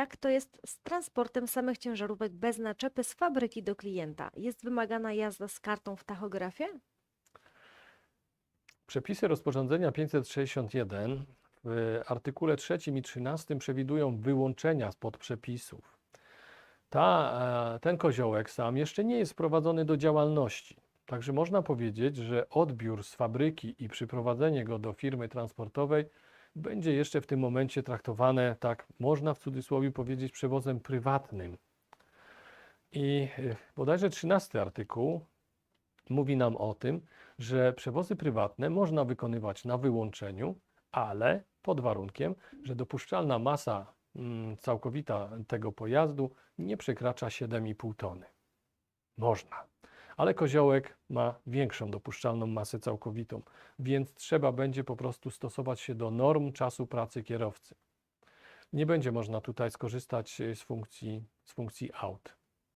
Jak to jest z transportem samych ciężarówek bez naczepy z fabryki do klienta? Jest wymagana jazda z kartą w tachografie? Przepisy rozporządzenia 561 w artykule 3 i 13 przewidują wyłączenia spod przepisów. Ta, e, ten koziołek sam jeszcze nie jest wprowadzony do działalności. Także można powiedzieć, że odbiór z fabryki i przyprowadzenie go do firmy transportowej będzie jeszcze w tym momencie traktowane, tak można w cudzysłowie powiedzieć, przewozem prywatnym. I e, bodajże 13 artykuł mówi nam o tym, że przewozy prywatne można wykonywać na wyłączeniu, ale pod warunkiem, że dopuszczalna masa mm, całkowita tego pojazdu nie przekracza 7,5 tony. Można. Ale koziołek ma większą dopuszczalną masę całkowitą, więc trzeba będzie po prostu stosować się do norm czasu pracy kierowcy. Nie będzie można tutaj skorzystać y, z funkcji, z funkcji aut.